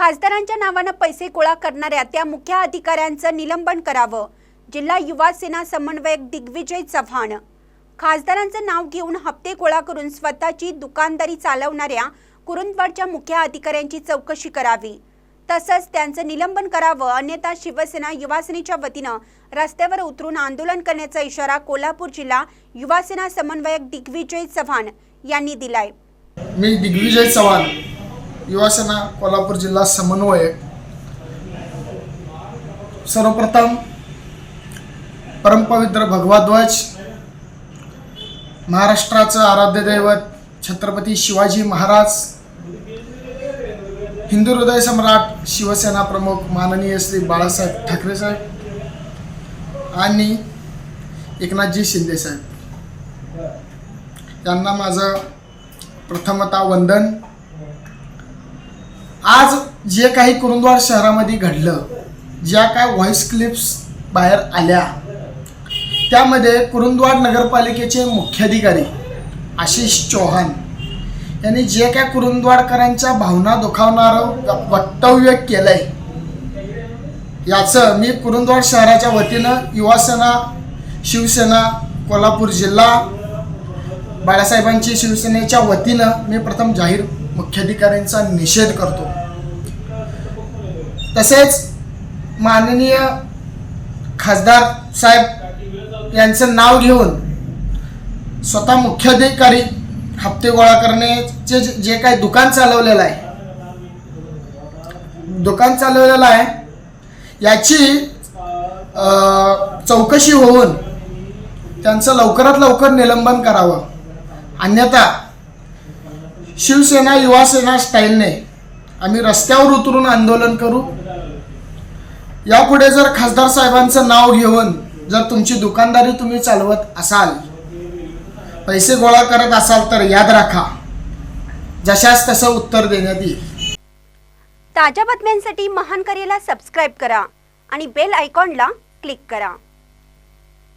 खासदारांच्या नावानं पैसे गोळा करणाऱ्या त्या मुख्य अधिकाऱ्यांचं निलंबन करावं. जिल्हा युवा सेना समन्वयक दिग्विजय चव्हाण. खासदारांचं नाव घेऊन हप्ते गोळा करून स्वतःची दुकानदारी चालवणाऱ्या कुरुंदवाडच्या मुख्य अधिकाऱ्यांची चौकशी करावी. तसंच त्यांचं निलंबन करावं अन्यथा शिवसेना युवासेनेच्या वतीनं रस्त्यावर उतरून आंदोलन करण्याचा इशारा कोल्हापूर जिल्हा युवासेना समन्वयक दिग्विजय चव्हाण यांनी दिलाय. मी दिग्विजय चव्हाण. युवासेना कोल्हापूर जिल्हा समन्वयक सर्वप्रथम परमपवित्र भगवा ध्वज महाराष्ट्राचं आराध्य दैवत छत्रपती शिवाजी महाराज हिंदू हृदय सम्राट शिवसेना प्रमुख माननीय श्री बाळासाहेब ठाकरे साहेब आणि एकनाथजी शिंदे साहेब. यांना माझं प्रथमतः वंदन. आज जे काही कुरुंदवाड शहरामध्ये घडलं ज्या काय व्हॉइस क्लिप्स बाहेर आल्या त्यामध्ये कुरुंदवाड नगरपालिकेचे मुख्याधिकारी आशिष चौहान यांनी जे काय कुरुंदवाडकरांच्या भावना दुखावणारं वक्तव्य केलंय याचं मी कुरुंदवाड शहराच्या वतीनं युवासेना शिवसेना कोल्हापूर जिल्हा बाळासाहेबांची शिवसेनेच्या वतीनं मी प्रथम जाहीर मुख्याधिकाऱ्यांचा निषेध करतो. तसेच माननीय खासदार साहेब यांचं नाव घेऊन स्वतः मुख्याधिकारी हप्ते गोळा करण्याचे जे- जे काही दुकान चालवलेलं आहे दुकान चालवलेलं आहे याची चौकशी होऊन त्यांचं लवकरात लवकर निलंबन करावं. अन्यथा शिवसेना युवासेना स्टाईलने आम्ही रस्त्यावर उतरून आंदोलन करू. यापुढे जर खासदार साहेबांचं नाव घेऊन जर तुमची दुकानदारी तुम्ही चालवत असाल पैसे गोळा करत असाल तर याद राखा. जशास तसं उत्तर देण्यात येईल. ताज्या बातम्यांसाठी महान करेला सबस्क्राईब करा आणि बेल आयकॉनला क्लिक करा.